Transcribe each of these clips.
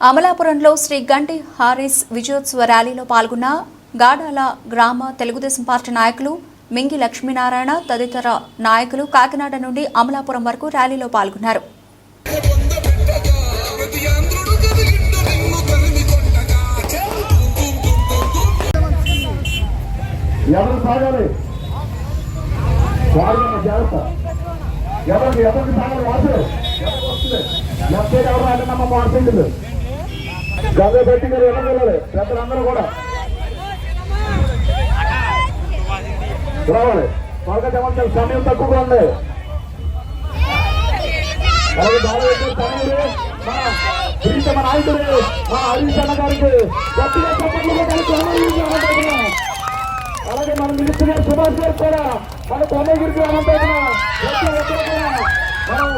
అమలాపురంలో శ్రీ గంటి హారిస్ విజయోత్సవ ర్యాలీలో పాల్గొన్న గాడాల గ్రామ తెలుగుదేశం పార్టీ నాయకులు మింగి లక్ష్మీనారాయణ తదితర నాయకులు కాకినాడ నుండి అమలాపురం వరకు ర్యాలీలో పాల్గొన్నారు. ఎవరు సాగాలి? జాగ్రత్త. ఎవరికి ఎవరికి సాగాలి? వాసులు ఎవరు వస్తుంది? ఎవరు? రాకుండా గదే పెట్టి మీరు వెళ్ళగలరు పెద్దలందరూ కూడా. రావాలి. త్వరగా సమయం తక్కువగా ఉంది. అలాగే మన నాయకుడు మన హరీష్ అన్న గారికి గట్టిగా అలాగే మన మినిస్టర్ గారు సుభాష్ గారు కూడా మన తొమ్మిదికి అనంతరం మనం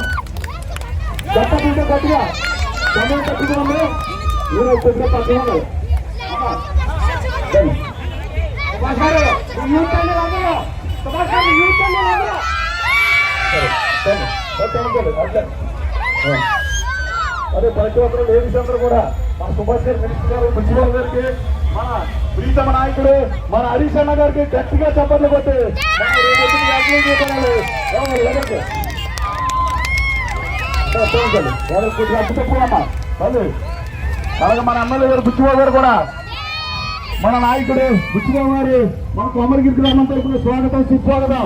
గట్టిగా సమయం తక్కువ మీరు సుభాష్ గారు యూత్ అండి అందరూ సుభాష్ గారు యూత్ అండి అందరూ అదే ప్రతి ఒక్కరు లేడీస్ అందరూ కూడా మన సుభాష్ గారు మినిస్టర్ గారు మున్సిపల్ గారికి మన ప్రీతమ నాయకుడు మన హరీష్ అన్న గారికి గట్టిగా చప్పట్లు కొట్టి అప్పు అలాగే మన ఎమ్మెల్యే గారు బుచ్చిబాబు గారు కూడా. మన నాయకుడు బుచ్చిబాబు గారి మనకు అమరగిరికి అన్నం స్వాగతం సుస్వాగతం.